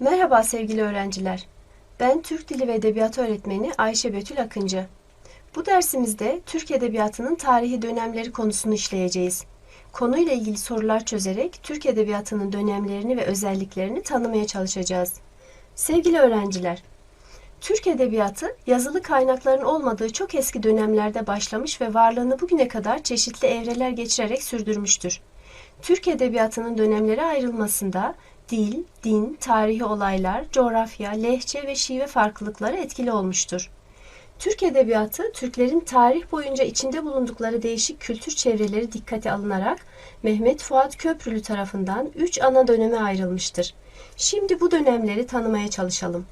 Merhaba sevgili öğrenciler. Ben Türk Dili ve Edebiyatı öğretmeni Ayşe Betül Akıncı. Bu dersimizde Türk Edebiyatı'nın tarihi dönemleri konusunu işleyeceğiz. Konuyla ilgili sorular çözerek Türk Edebiyatı'nın dönemlerini ve özelliklerini tanımaya çalışacağız. Sevgili öğrenciler, Türk Edebiyatı yazılı kaynakların olmadığı çok eski dönemlerde başlamış ve varlığını bugüne kadar çeşitli evreler geçirerek sürdürmüştür. Türk Edebiyatı'nın dönemlere ayrılmasında dil, din, tarihi olaylar, coğrafya, lehçe ve şive farklılıkları etkili olmuştur. Türk Edebiyatı, Türklerin tarih boyunca içinde bulundukları değişik kültür çevreleri dikkate alınarak Mehmet Fuat Köprülü tarafından üç ana döneme ayrılmıştır. Şimdi bu dönemleri tanımaya çalışalım.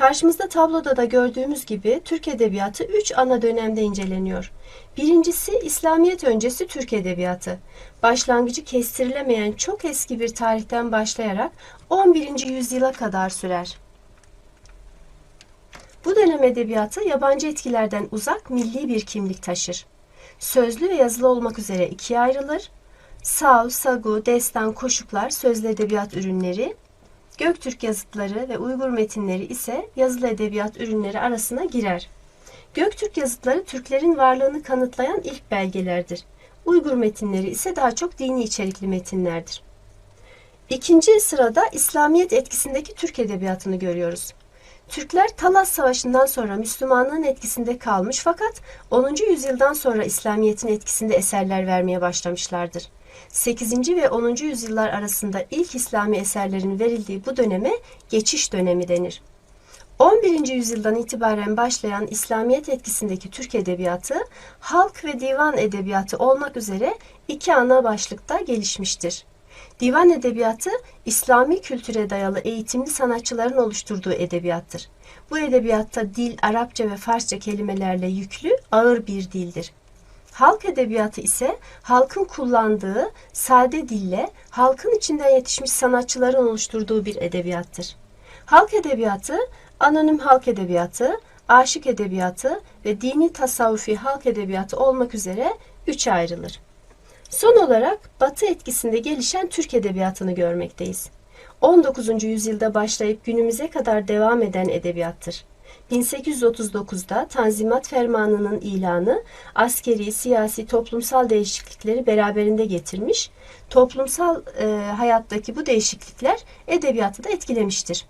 Karşımızda tabloda da gördüğümüz gibi Türk Edebiyatı üç ana dönemde inceleniyor. Birincisi İslamiyet öncesi Türk Edebiyatı. Başlangıcı kestirilemeyen çok eski bir tarihten başlayarak 11. yüzyıla kadar sürer. Bu dönem edebiyatı yabancı etkilerden uzak milli bir kimlik taşır. Sözlü ve yazılı olmak üzere ikiye ayrılır. Sav, sagu, destan, koşuklar sözlü edebiyat ürünleri, Göktürk yazıtları ve Uygur metinleri ise yazılı edebiyat ürünleri arasına girer. Göktürk yazıtları Türklerin varlığını kanıtlayan ilk belgelerdir. Uygur metinleri ise daha çok dini içerikli metinlerdir. İkinci sırada İslamiyet etkisindeki Türk edebiyatını görüyoruz. Türkler Talas Savaşı'ndan sonra Müslümanlığın etkisinde kalmış fakat 10. yüzyıldan sonra İslamiyet'in etkisinde eserler vermeye başlamışlardır. 8. ve 10. yüzyıllar arasında ilk İslami eserlerin verildiği bu döneme geçiş dönemi denir. 11. yüzyıldan itibaren başlayan İslamiyet etkisindeki Türk edebiyatı, halk ve divan edebiyatı olmak üzere iki ana başlıkta gelişmiştir. Divan edebiyatı, İslami kültüre dayalı eğitimli sanatçıların oluşturduğu edebiyattır. Bu edebiyatta dil, Arapça ve Farsça kelimelerle yüklü, ağır bir dildir. Halk edebiyatı ise halkın kullandığı sade dille halkın içinden yetişmiş sanatçıların oluşturduğu bir edebiyattır. Halk edebiyatı, anonim halk edebiyatı, aşık edebiyatı ve dini tasavvufi halk edebiyatı olmak üzere üçe ayrılır. Son olarak Batı etkisinde gelişen Türk edebiyatını görmekteyiz. 19. yüzyılda başlayıp günümüze kadar devam eden edebiyattır. 1839'da Tanzimat Fermanı'nın ilanı askeri, siyasi, toplumsal değişiklikleri beraberinde getirmiş. Toplumsal e, hayattaki bu değişiklikler edebiyatı da etkilemiştir.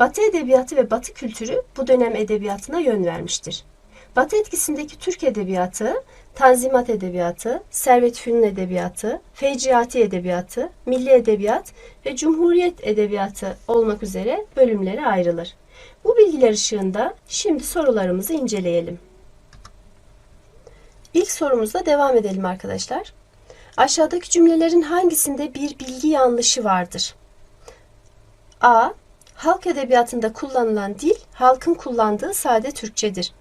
Batı edebiyatı ve Batı kültürü bu dönem edebiyatına yön vermiştir. Batı etkisindeki Türk edebiyatı, Tanzimat edebiyatı, Servet Fünun edebiyatı, Fecriati edebiyatı, Milli edebiyat ve Cumhuriyet edebiyatı olmak üzere bölümlere ayrılır. Bu bilgiler ışığında şimdi sorularımızı inceleyelim. İlk sorumuzla devam edelim arkadaşlar. Aşağıdaki cümlelerin hangisinde bir bilgi yanlışı vardır? A. Halk edebiyatında kullanılan dil, halkın kullandığı sade Türkçedir.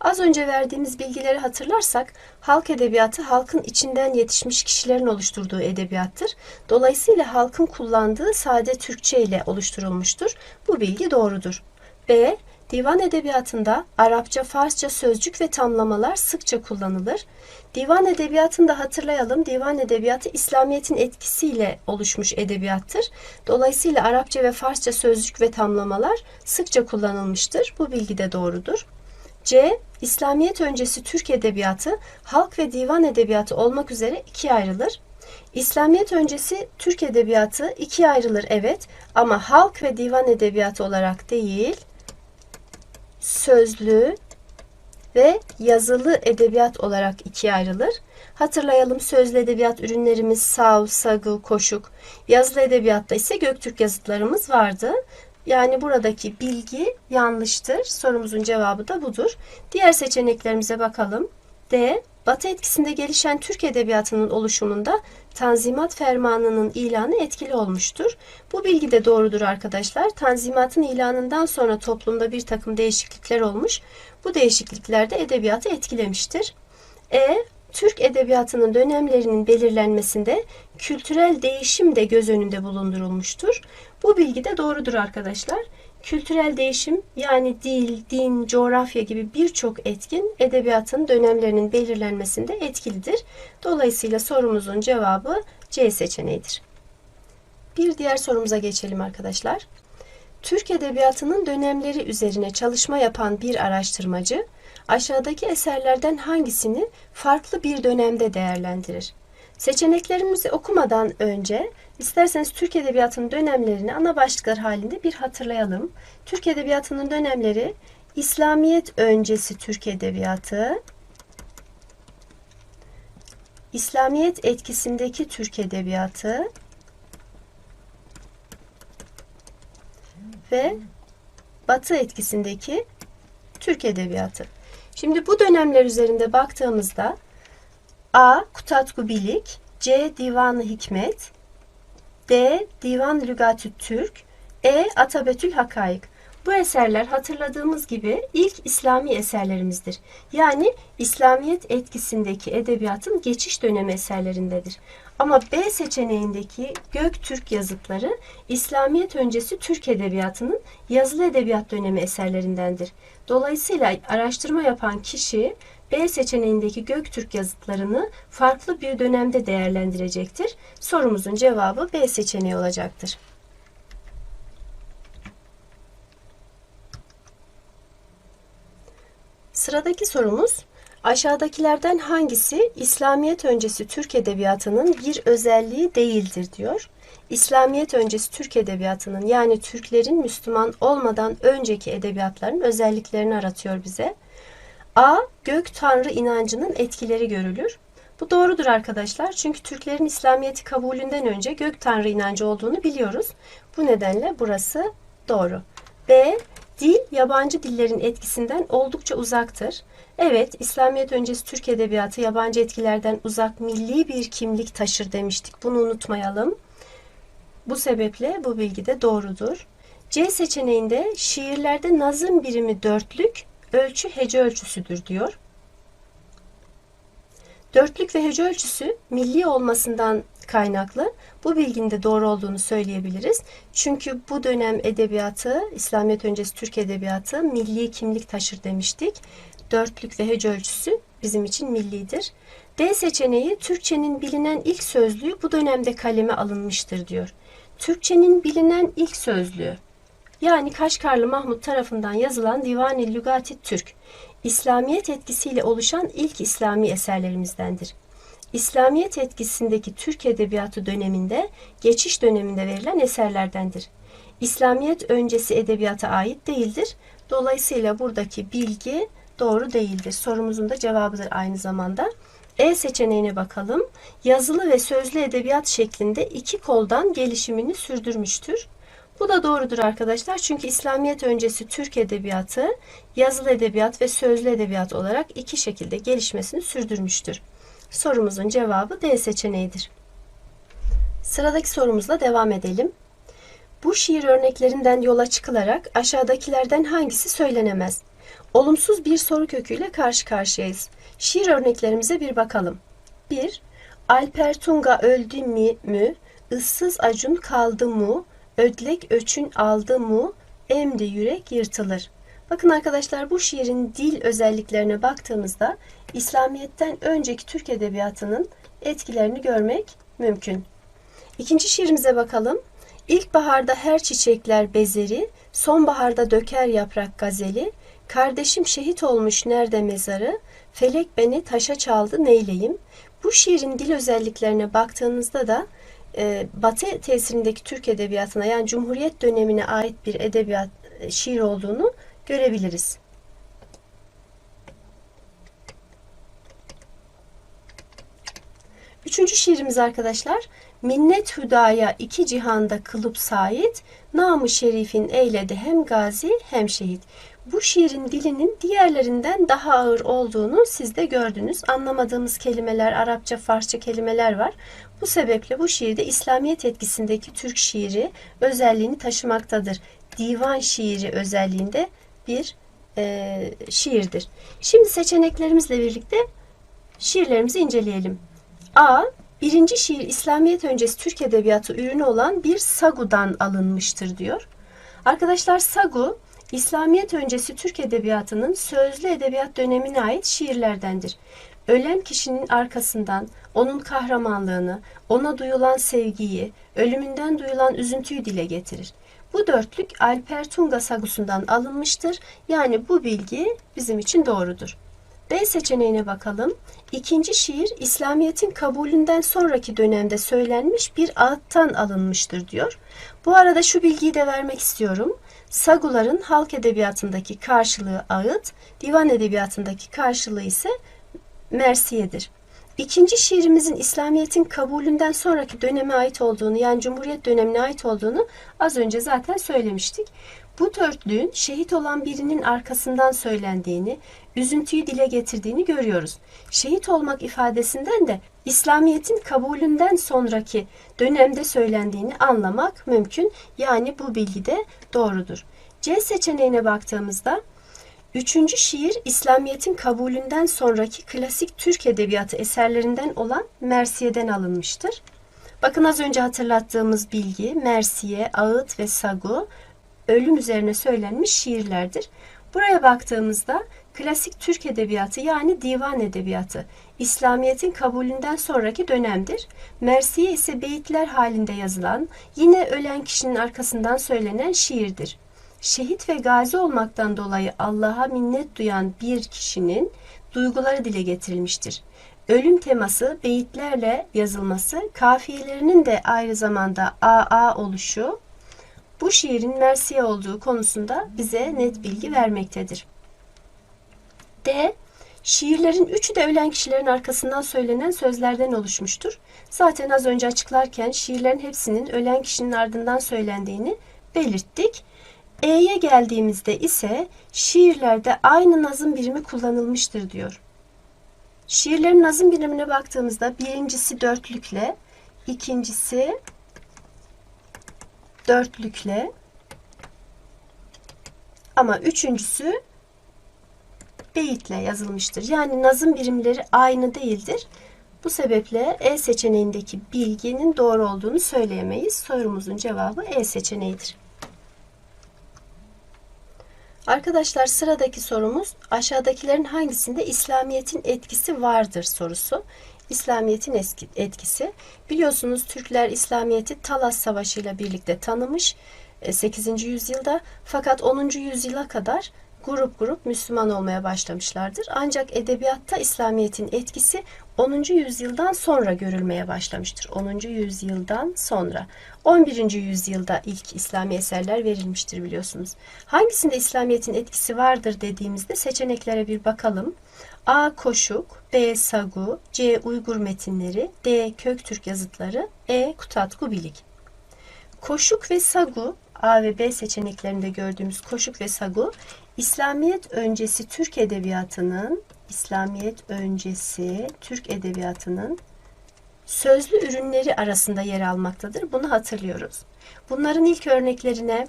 Az önce verdiğimiz bilgileri hatırlarsak, halk edebiyatı halkın içinden yetişmiş kişilerin oluşturduğu edebiyattır. Dolayısıyla halkın kullandığı sade Türkçe ile oluşturulmuştur. Bu bilgi doğrudur. B. Divan edebiyatında Arapça, Farsça sözcük ve tamlamalar sıkça kullanılır. Divan edebiyatında hatırlayalım, divan edebiyatı İslamiyet'in etkisiyle oluşmuş edebiyattır. Dolayısıyla Arapça ve Farsça sözcük ve tamlamalar sıkça kullanılmıştır. Bu bilgi de doğrudur. C. İslamiyet öncesi Türk edebiyatı halk ve divan edebiyatı olmak üzere ikiye ayrılır. İslamiyet öncesi Türk edebiyatı ikiye ayrılır evet ama halk ve divan edebiyatı olarak değil, sözlü ve yazılı edebiyat olarak ikiye ayrılır. Hatırlayalım sözlü edebiyat ürünlerimiz sav, sagı, koşuk. Yazılı edebiyatta ise Göktürk yazıtlarımız vardı. Yani buradaki bilgi yanlıştır. Sorumuzun cevabı da budur. Diğer seçeneklerimize bakalım. D. Batı etkisinde gelişen Türk edebiyatının oluşumunda Tanzimat Fermanı'nın ilanı etkili olmuştur. Bu bilgi de doğrudur arkadaşlar. Tanzimatın ilanından sonra toplumda bir takım değişiklikler olmuş. Bu değişiklikler de edebiyatı etkilemiştir. E. Türk edebiyatının dönemlerinin belirlenmesinde kültürel değişim de göz önünde bulundurulmuştur. Bu bilgi de doğrudur arkadaşlar. Kültürel değişim yani dil, din, coğrafya gibi birçok etkin edebiyatın dönemlerinin belirlenmesinde etkilidir. Dolayısıyla sorumuzun cevabı C seçeneğidir. Bir diğer sorumuza geçelim arkadaşlar. Türk Edebiyatı'nın dönemleri üzerine çalışma yapan bir araştırmacı, aşağıdaki eserlerden hangisini farklı bir dönemde değerlendirir? Seçeneklerimizi okumadan önce isterseniz Türk Edebiyatı'nın dönemlerini ana başlıklar halinde bir hatırlayalım. Türk Edebiyatı'nın dönemleri İslamiyet öncesi Türk Edebiyatı, İslamiyet etkisindeki Türk Edebiyatı ve Batı etkisindeki Türk Edebiyatı. Şimdi bu dönemler üzerinde baktığımızda A. Kutatku Bilik C. Divan-ı Hikmet D. Divan Lügatü Türk E. Atabetül Hakaik bu eserler hatırladığımız gibi ilk İslami eserlerimizdir. Yani İslamiyet etkisindeki edebiyatın geçiş dönemi eserlerindedir. Ama B seçeneğindeki Göktürk yazıtları İslamiyet öncesi Türk edebiyatının yazılı edebiyat dönemi eserlerindendir. Dolayısıyla araştırma yapan kişi B seçeneğindeki Göktürk yazıtlarını farklı bir dönemde değerlendirecektir. Sorumuzun cevabı B seçeneği olacaktır. Sıradaki sorumuz aşağıdakilerden hangisi İslamiyet öncesi Türk edebiyatının bir özelliği değildir diyor. İslamiyet öncesi Türk edebiyatının yani Türklerin Müslüman olmadan önceki edebiyatların özelliklerini aratıyor bize. A. Gök Tanrı inancının etkileri görülür. Bu doğrudur arkadaşlar. Çünkü Türklerin İslamiyet'i kabulünden önce gök tanrı inancı olduğunu biliyoruz. Bu nedenle burası doğru. B. Dil yabancı dillerin etkisinden oldukça uzaktır. Evet, İslamiyet öncesi Türk edebiyatı yabancı etkilerden uzak milli bir kimlik taşır demiştik. Bunu unutmayalım. Bu sebeple bu bilgi de doğrudur. C seçeneğinde şiirlerde nazım birimi dörtlük, ölçü hece ölçüsüdür diyor. Dörtlük ve hece ölçüsü milli olmasından kaynaklı bu bilginin de doğru olduğunu söyleyebiliriz. Çünkü bu dönem edebiyatı, İslamiyet öncesi Türk edebiyatı milli kimlik taşır demiştik. Dörtlük ve hece ölçüsü bizim için millidir. D seçeneği Türkçenin bilinen ilk sözlüğü bu dönemde kaleme alınmıştır diyor. Türkçenin bilinen ilk sözlüğü yani Kaşgarlı Mahmut tarafından yazılan Divan-ı Lügati Türk, İslamiyet etkisiyle oluşan ilk İslami eserlerimizdendir. İslamiyet etkisindeki Türk Edebiyatı döneminde, geçiş döneminde verilen eserlerdendir. İslamiyet öncesi edebiyata ait değildir. Dolayısıyla buradaki bilgi doğru değildir. Sorumuzun da cevabıdır aynı zamanda. E seçeneğine bakalım. Yazılı ve sözlü edebiyat şeklinde iki koldan gelişimini sürdürmüştür. Bu da doğrudur arkadaşlar. Çünkü İslamiyet öncesi Türk edebiyatı yazılı edebiyat ve sözlü edebiyat olarak iki şekilde gelişmesini sürdürmüştür. Sorumuzun cevabı D seçeneğidir. Sıradaki sorumuzla devam edelim. Bu şiir örneklerinden yola çıkılarak aşağıdakilerden hangisi söylenemez? Olumsuz bir soru köküyle karşı karşıyayız. Şiir örneklerimize bir bakalım. 1. Alper Tunga öldü mi mü? Issız acun kaldı mu? Ödlek öçün aldı mu? Emdi yürek yırtılır. Bakın arkadaşlar bu şiirin dil özelliklerine baktığımızda İslamiyet'ten önceki Türk edebiyatının etkilerini görmek mümkün. İkinci şiirimize bakalım. İlkbaharda her çiçekler bezeri, sonbaharda döker yaprak gazeli, kardeşim şehit olmuş nerede mezarı, felek beni taşa çaldı neyleyim. Bu şiirin dil özelliklerine baktığınızda da e, Batı tesirindeki Türk edebiyatına yani Cumhuriyet dönemine ait bir edebiyat e, şiir olduğunu görebiliriz. Üçüncü şiirimiz arkadaşlar. Minnet hüdaya iki cihanda kılıp sait, namı şerifin eyledi hem gazi hem şehit. Bu şiirin dilinin diğerlerinden daha ağır olduğunu siz de gördünüz. Anlamadığımız kelimeler, Arapça, Farsça kelimeler var. Bu sebeple bu şiirde İslamiyet etkisindeki Türk şiiri özelliğini taşımaktadır. Divan şiiri özelliğinde bir e, şiirdir. Şimdi seçeneklerimizle birlikte şiirlerimizi inceleyelim. A. Birinci şiir İslamiyet öncesi Türk Edebiyatı ürünü olan bir sagudan alınmıştır diyor. Arkadaşlar sagu İslamiyet öncesi Türk Edebiyatı'nın sözlü edebiyat dönemine ait şiirlerdendir. Ölen kişinin arkasından onun kahramanlığını, ona duyulan sevgiyi, ölümünden duyulan üzüntüyü dile getirir. Bu dörtlük Alper Tunga sagusundan alınmıştır. Yani bu bilgi bizim için doğrudur. B seçeneğine bakalım. İkinci şiir İslamiyet'in kabulünden sonraki dönemde söylenmiş bir ağıttan alınmıştır diyor. Bu arada şu bilgiyi de vermek istiyorum. Saguların halk edebiyatındaki karşılığı ağıt, divan edebiyatındaki karşılığı ise mersiyedir. İkinci şiirimizin İslamiyet'in kabulünden sonraki döneme ait olduğunu yani Cumhuriyet dönemine ait olduğunu az önce zaten söylemiştik. Bu dörtlüğün şehit olan birinin arkasından söylendiğini, üzüntüyü dile getirdiğini görüyoruz. Şehit olmak ifadesinden de İslamiyet'in kabulünden sonraki dönemde söylendiğini anlamak mümkün. Yani bu bilgi de doğrudur. C seçeneğine baktığımızda Üçüncü şiir İslamiyet'in kabulünden sonraki klasik Türk edebiyatı eserlerinden olan Mersiye'den alınmıştır. Bakın az önce hatırlattığımız bilgi Mersiye, Ağıt ve Sagu ölüm üzerine söylenmiş şiirlerdir. Buraya baktığımızda klasik Türk edebiyatı yani divan edebiyatı İslamiyet'in kabulünden sonraki dönemdir. Mersiye ise beyitler halinde yazılan, yine ölen kişinin arkasından söylenen şiirdir şehit ve gazi olmaktan dolayı Allah'a minnet duyan bir kişinin duyguları dile getirilmiştir. Ölüm teması beyitlerle yazılması, kafiyelerinin de aynı zamanda AA oluşu bu şiirin Mersiye olduğu konusunda bize net bilgi vermektedir. D. Şiirlerin üçü de ölen kişilerin arkasından söylenen sözlerden oluşmuştur. Zaten az önce açıklarken şiirlerin hepsinin ölen kişinin ardından söylendiğini belirttik. E'ye geldiğimizde ise şiirlerde aynı nazım birimi kullanılmıştır diyor. Şiirlerin nazım birimine baktığımızda birincisi dörtlükle, ikincisi dörtlükle ama üçüncüsü beyitle yazılmıştır. Yani nazım birimleri aynı değildir. Bu sebeple E seçeneğindeki bilginin doğru olduğunu söyleyemeyiz. Sorumuzun cevabı E seçeneğidir. Arkadaşlar sıradaki sorumuz aşağıdakilerin hangisinde İslamiyet'in etkisi vardır sorusu. İslamiyet'in etkisi. Biliyorsunuz Türkler İslamiyet'i Talas Savaşı ile birlikte tanımış 8. E, yüzyılda fakat 10. yüzyıla kadar grup grup Müslüman olmaya başlamışlardır. Ancak edebiyatta İslamiyet'in etkisi 10. yüzyıldan sonra görülmeye başlamıştır. 10. yüzyıldan sonra. 11. yüzyılda ilk İslami eserler verilmiştir biliyorsunuz. Hangisinde İslamiyet'in etkisi vardır dediğimizde seçeneklere bir bakalım. A. Koşuk, B. Sagu, C. Uygur metinleri, D. Köktürk yazıtları, E. Kutatku Bilik. Koşuk ve Sagu A ve B seçeneklerinde gördüğümüz Koşuk ve Sagu İslamiyet öncesi Türk edebiyatının İslamiyet öncesi Türk edebiyatının sözlü ürünleri arasında yer almaktadır. Bunu hatırlıyoruz. Bunların ilk örneklerine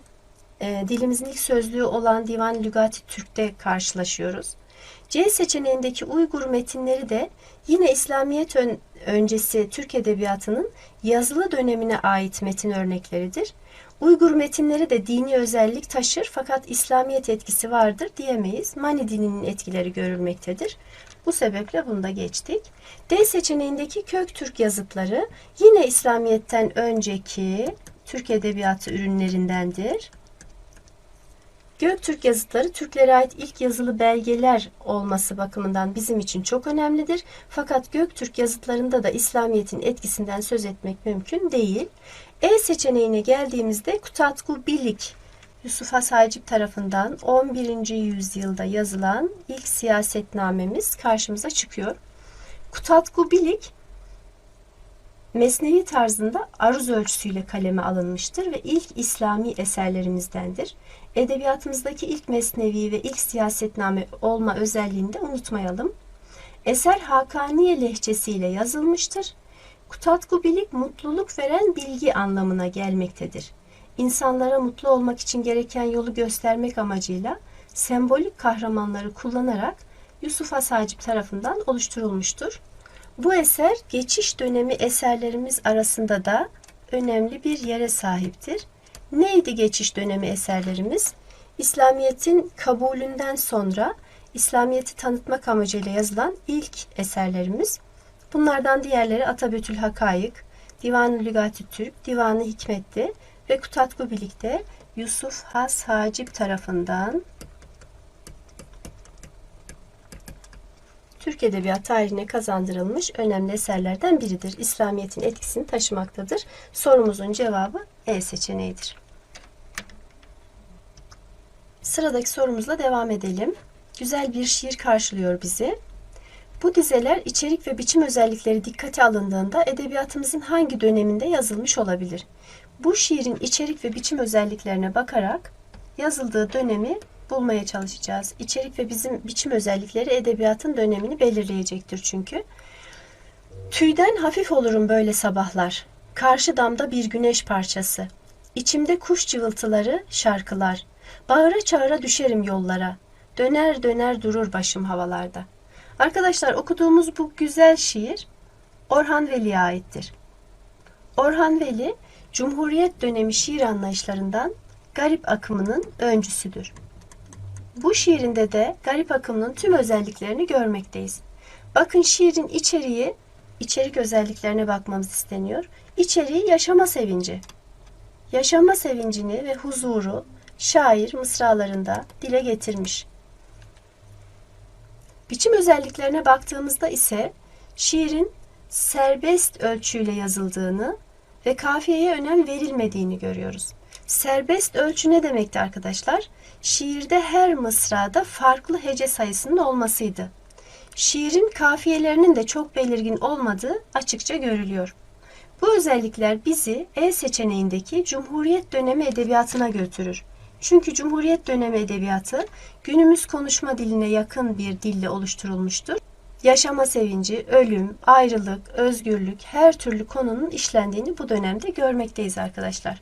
e, dilimizin ilk sözlüğü olan Divan Lügati Türk'te karşılaşıyoruz. C seçeneğindeki Uygur metinleri de yine İslamiyet ön, öncesi Türk edebiyatının yazılı dönemine ait metin örnekleridir. Uygur metinleri de dini özellik taşır fakat İslamiyet etkisi vardır diyemeyiz. Mani dininin etkileri görülmektedir. Bu sebeple bunu da geçtik. D seçeneğindeki kök Türk yazıtları yine İslamiyet'ten önceki Türk edebiyatı ürünlerindendir. Göktürk yazıtları Türklere ait ilk yazılı belgeler olması bakımından bizim için çok önemlidir. Fakat Göktürk yazıtlarında da İslamiyet'in etkisinden söz etmek mümkün değil. E seçeneğine geldiğimizde Kutatku Bilik Yusuf Has tarafından 11. yüzyılda yazılan ilk siyasetnamemiz karşımıza çıkıyor. Kutatku Bilik Mesnevi tarzında aruz ölçüsüyle kaleme alınmıştır ve ilk İslami eserlerimizdendir. Edebiyatımızdaki ilk mesnevi ve ilk siyasetname olma özelliğini de unutmayalım. Eser Hakaniye lehçesiyle yazılmıştır. Kutatku bilik mutluluk veren bilgi anlamına gelmektedir. İnsanlara mutlu olmak için gereken yolu göstermek amacıyla sembolik kahramanları kullanarak Yusuf Asacip tarafından oluşturulmuştur. Bu eser geçiş dönemi eserlerimiz arasında da önemli bir yere sahiptir. Neydi geçiş dönemi eserlerimiz? İslamiyet'in kabulünden sonra İslamiyet'i tanıtmak amacıyla yazılan ilk eserlerimiz. Bunlardan diğerleri Atabetül Hakayık, Divan-ı Lügati Türk, Divan-ı Hikmet'ti ve Kutatbu birlikte Yusuf Has Hacip tarafından Türk Edebiyat tarihine kazandırılmış önemli eserlerden biridir. İslamiyet'in etkisini taşımaktadır. Sorumuzun cevabı E seçeneğidir. Sıradaki sorumuzla devam edelim. Güzel bir şiir karşılıyor bizi. Bu dizeler içerik ve biçim özellikleri dikkate alındığında edebiyatımızın hangi döneminde yazılmış olabilir? Bu şiirin içerik ve biçim özelliklerine bakarak yazıldığı dönemi bulmaya çalışacağız. İçerik ve bizim biçim özellikleri edebiyatın dönemini belirleyecektir çünkü. Tüyden hafif olurum böyle sabahlar. Karşı damda bir güneş parçası. İçimde kuş cıvıltıları, şarkılar. Bağıra çağıra düşerim yollara. Döner döner durur başım havalarda. Arkadaşlar okuduğumuz bu güzel şiir Orhan Veli'ye aittir. Orhan Veli, Cumhuriyet dönemi şiir anlayışlarından garip akımının öncüsüdür. Bu şiirinde de garip akımının tüm özelliklerini görmekteyiz. Bakın şiirin içeriği, içerik özelliklerine bakmamız isteniyor. İçeriği yaşama sevinci. Yaşama sevincini ve huzuru şair mısralarında dile getirmiş. Biçim özelliklerine baktığımızda ise şiirin serbest ölçüyle yazıldığını ve kafiyeye önem verilmediğini görüyoruz. Serbest ölçü ne demekti arkadaşlar? Şiirde her mısrada farklı hece sayısının olmasıydı. Şiirin kafiyelerinin de çok belirgin olmadığı açıkça görülüyor. Bu özellikler bizi E seçeneğindeki Cumhuriyet dönemi edebiyatına götürür. Çünkü Cumhuriyet dönemi edebiyatı günümüz konuşma diline yakın bir dille oluşturulmuştur. Yaşama sevinci, ölüm, ayrılık, özgürlük her türlü konunun işlendiğini bu dönemde görmekteyiz arkadaşlar.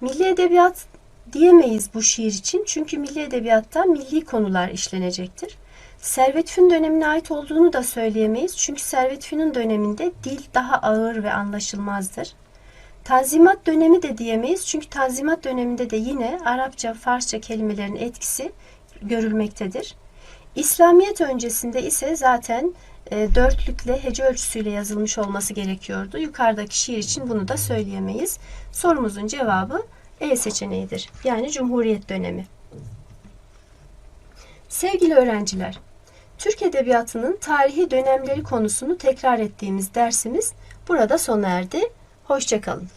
Milli edebiyat diyemeyiz bu şiir için çünkü milli edebiyatta milli konular işlenecektir. Servet Fün dönemine ait olduğunu da söyleyemeyiz çünkü Servet Fünun döneminde dil daha ağır ve anlaşılmazdır. Tanzimat dönemi de diyemeyiz çünkü Tanzimat döneminde de yine Arapça, Farsça kelimelerin etkisi görülmektedir. İslamiyet öncesinde ise zaten e, dörtlükle hece ölçüsüyle yazılmış olması gerekiyordu. Yukarıdaki şiir için bunu da söyleyemeyiz. Sorumuzun cevabı E seçeneğidir. Yani Cumhuriyet dönemi. Sevgili öğrenciler, Türk Edebiyatı'nın tarihi dönemleri konusunu tekrar ettiğimiz dersimiz burada sona erdi. Hoşçakalın.